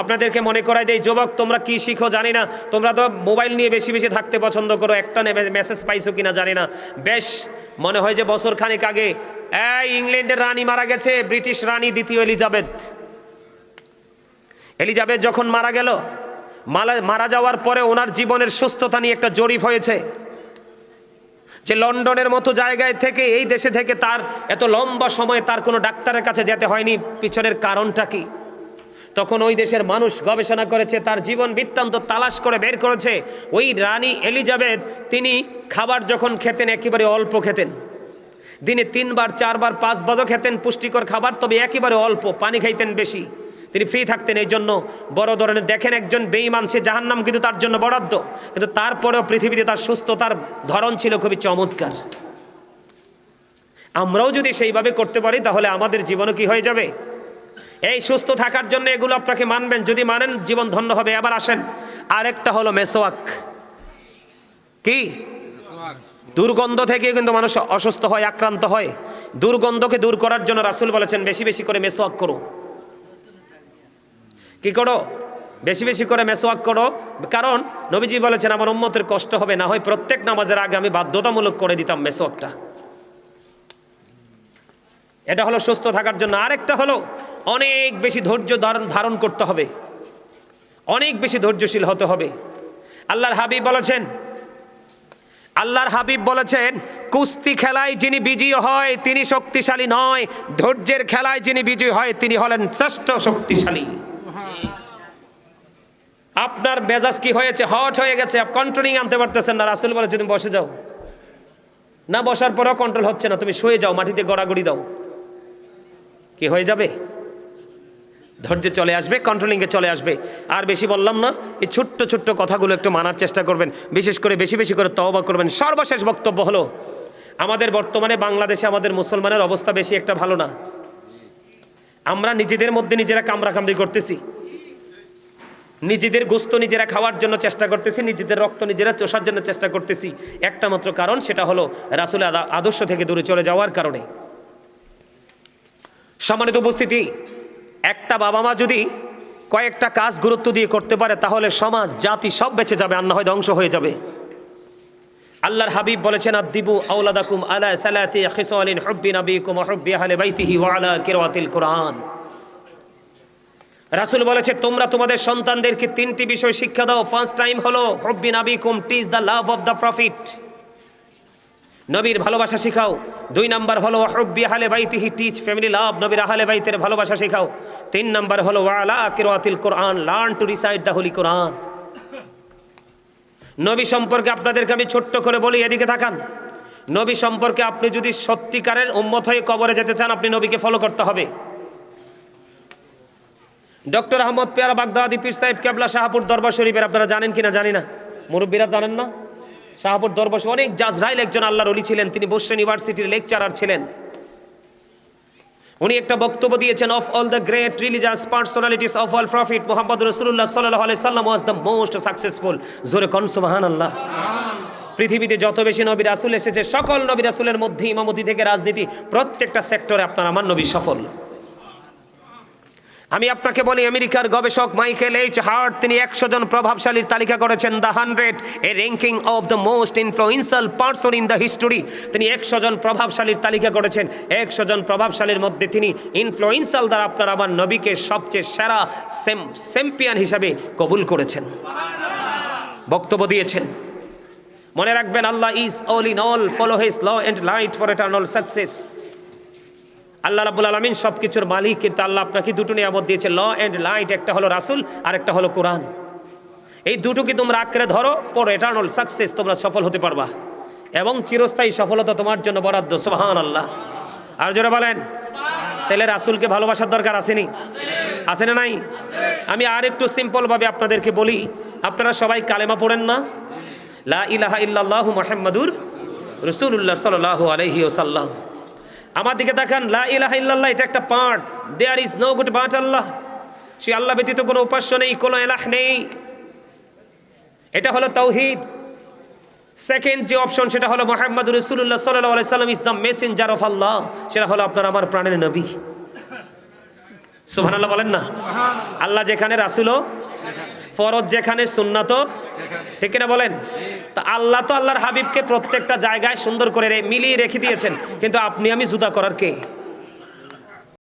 আপনাদেরকে মনে করাই দেয় যুবক, তোমরা কি শিখো জানি না। তোমরা তো মোবাইল নিয়ে বেশি বেশি থাকতে পছন্দ করো, একটা মেসেজ পাইছো কিনা জানি না। বেশ, মনে হয় যে বছর খানিক আগে, এই ইংল্যান্ডের রানী মারা গেছে, ব্রিটিশ রানী দ্বিতীয় এলিজাবেথ। এলিজাবেথ যখন মারা গেল মারা যাওয়ার পরে ওনার জীবনের সুস্থতা নিয়ে একটা জরিপ হয়েছে। যে লন্ডনের মতো জায়গায় থেকে, এই দেশে থেকে তার এত লম্বা সময় তার কোনো ডাক্তারের কাছে যেতে হয়নি। পিছনের কারণটা কি? তখন ওই দেশের মানুষ গবেষণা করেছে, তার জীবন বৃত্তান্ত তালাশ করে বের করেছে। ওই রানী এলিজাবেথ, তিনি খাবার যখন খেতেন, একেবারে অল্প খেতেন। দিনে তিনবার, চারবার পাঁচ পাঁচবারও খেতেন, পুষ্টিকর খাবার, তবে একেবারে অল্প, পানি খাইতেন বেশি। তিনি ফ্রি থাকতেন, এই জন্য বড় ধরনের, দেখেন একজন বেঈমান, সে জাহান্নাম, কিন্তু তার জন্য বরাদ্দ। কিন্তু তারপরেও পৃথিবীতে তার সুস্থতার ধরন ছিল খুবই চমৎকার। আমরাও যদি সেইভাবে করতে পারি, তাহলে আমাদের জীবনও কি হয়ে যাবে? এই সুস্থ থাকার জন্য এগুলো আপনাকে মানবেন। যদি মানেন, জীবন ধন্য হবে। আবার আসেন। আরেকটা হলো মেসোয়াক। কি? দুর্গন্ধ থেকে কিন্তু মানুষ অসুস্থ হয়, আক্রান্ত হয়। দুর্গন্ধকে দূর করার জন্য রাসুল বলেছেন, বেশি বেশি করে মেসোয়াক করো। কি করো? বেশি বেশি করে মেসোয়াক করো। কারণ নবীজি বলেছেন, আমার উম্মতের কষ্ট হবে। না হয় প্রত্যেক নামাজের আগে আমি বাধ্যতামূলক করে দিতাম মেসোয়াকটা। এটা হলো সুস্থ থাকার জন্য। আরেকটা হলো অনেক বেশি ধৈর্য ধারণ ধারণ করতে হবে। অনেক বেশি ধৈর্যশীল হতে হবে। আল্লাহর হাবিব বলেছেন, আল্লাহর হাবিব বলেছেন, কুস্তি খেলায় যিনি বিজয়ী হয়, তিনি শক্তিশালী নয়। ধৈর্যের খেলায় যিনি বিজয়ী হয়, তিনি হলেন শ্রেষ্ঠ শক্তিশালী। আপনার মেজাজ কি হয়েছে? হট হয়ে গেছে। কন্ট্রোলিং আনতে পারতেছেন না। রাসুল বলে তুমি বসে যাও। না বসার পরেও কন্ট্রোল হচ্ছে না। তুমি শুয়ে যাও, মাটিতে গড়াগড়ি দাও। কি হয়ে যাবে? ধৈর্য চলে আসবে কন্ট্রোলিংয়ে চলে আসবে। আর বেশি বললাম না, এই ছোট্ট ছোট্ট কথাগুলো একটু মানার চেষ্টা করবেন। বিশেষ করে, বেশি বেশি করে তওবা করবেন। সর্বশেষ বক্তব্য হলো, আমাদের বর্তমানে বাংলাদেশে আমাদের মুসলমানের অবস্থা বেশি একটা ভালো না। আমরা নিজেদের মধ্যে নিজেরা কামড়া কামড়ি করতেছি। নিজেদের গোস্ত নিজেরা খাওয়ার জন্য চেষ্টা করতেছি, নিজেদের রক্ত নিজেরা চষার জন্য চেষ্টা করতেছি। একটা মাত্র কারণ, সেটা হলো রাসুল আদর্শ থেকে দূরে চলে যাওয়ার কারণে। সম্মানিত উপস্থিতি, একটা বাবা মা যদি কয়েকটা কাজ গুরুত্ব দিয়ে করতে পারে, তাহলে সমাজ, জাতি সব বেঁচে যাবে, আর না হয় ধ্বংস হয়ে যাবে। আল্লাহর হাবিব বলেছেন আদিবু আওলাদাকুম আলা সালাতি খিসালিন হুব্বি নবিকুম হুব্বি আহলি বাইতিহি ওয়া আলা কিরাতিল কুরআন। রাসূল বলেছে, তোমরা তোমাদের সন্তানদেরকে তিনটি বিষয় শিক্ষা দাও। ফার্স্ট টাইম হলো, হুব্বি নবিকুম teach the love of the prophet নবীর ভালোবাসা শেখাও। দুই নাম্বার হলো হব্বি আহলে বাইতিহি টিচ ফ্যামিলি লাভ নবীর আহলে বাইতের ভালোবাসা শেখাও। তিন নাম্বার হলো, ওয়ালা কিরাতিল কোরআন learn to recite the holy Quran নবী সম্পর্কে আপনাদেরকে আমি ছোট্ট করে বলি, এদিকে তাকান নবী সম্পর্কে আপনি যদি সত্যিকারের উম্মত হয়ে কবরে যেতে চান, আপনি নবীকে ফলো করতে হবে। ডক্টর আহমদ পেয়ারা বাগদাদি, পীর সাহেব কেবলা শাহপুর দরবার শরীফের, আপনারা জানেন কিনা? জানি না। মুরব্বীরা জানেন না? শাহপুর দরবার শরীফ অনেক জাজরাইল একজন আল্লাহর অলি ছিলেন। তিনি বসরা ইউনিভার্সিটির লেকচারার ছিলেন। উনি একটা বক্তব্য দিয়েছেন of all the great religious personalities of all prophet Muhammad রসুল্লাহ সাল্লাহ আলাই সাল্লাম ওয়াজ দ্য মোস্ট সাকসেসফুল জোরে কন সুবাহান আল্লাহ পৃথিবীতে যত বেশি নবী রাসুল এসেছে, সকল নবী রাসুলের মধ্যে ইমামতি থেকে রাজনীতি প্রত্যেকটা সেক্টরে আপনার, আমার নবী সফল। আমি আপনাকে বলি, আমেরিকার গবেষক মাইকেল এইচ হার্ট, তিনি একশো জন প্রভাবশালীর তালিকা করেছেন the hundred, a ranking of the most influential person in the history. তিনি একশো জন প্রভাবশালীর তালিকা করেছেন, একশো জন প্রভাবশালীর মধ্যে তিনি ইনফ্লুয়েন্সিয়াল দ্বারা আপনার আমার নবীকে সবচেয়ে সেরা চ্যাম্পিয়ন হিসাবে কবুল করেছেন। বক্তব্য দিয়েছেন। মনে রাখবেন, Allah is all in all follow his law and light for eternal success Allah রাবুল আলমিন সব কিছুর মালিক, কিন্তু আল্লাহ আপনাকে দুটো নিয়ামত দিয়েছে। ল অ্যান্ড লাইট, একটা হলো রাসুল, আর একটা হলো কোরআন। এই দুটোকে তোমরা আঁকড়ে ধরো? পর এটার্নাল সাকসেস তোমরা সফল হতে পারবা। এবং চিরস্থায়ী সফলতা তোমার জন্য বরাদ্দ। সোহান আল্লাহ আর জোরে বলেন। তাহলে রাসুলকে ভালোবাসার দরকার আসেনি? আছে না নাই? আমি আর একটু সিম্পলভাবে আপনাদেরকে বলি, আপনারা সবাই কালেমা পড়েন না? লা ইলাহা ইল্লাল্লাহু মুহাম্মাদুর রাসূলুল্লাহ সাল্লাল্লাহু আলাইহি ওয়াসাল্লাম। আমার দিকে তাকান লা ইলাহা ইল্লাল্লাহ এটা একটা part there is no good but Allah. সে আল্লাহ ব্যতীত কোনো উপাস্য নেই কোনো এলাহ নেই। এটা হলো তৌহিদ সেকেন্ড যে অপশন সেটা হলো মোহাম্মদ রসুল্লাহ সাল্লাহ সাল্লাম Islam the messenger of Allah সেটা হলো আপনার আমার প্রাণের নবী। সুহান আল্লাহ বলেন না? আল্লাহ যেখানে রাসুলও ফরজ যেখানে সুন্নাত ঠিক কিনা বলেন? তা আল্লাহ তো আল্লাহর হাবিবকে প্রত্যেকটা জায়গায় সুন্দর করে মিলিয়ে রেখে দিয়েছেন। কিন্তু আপনি আমি জুদা করার কে?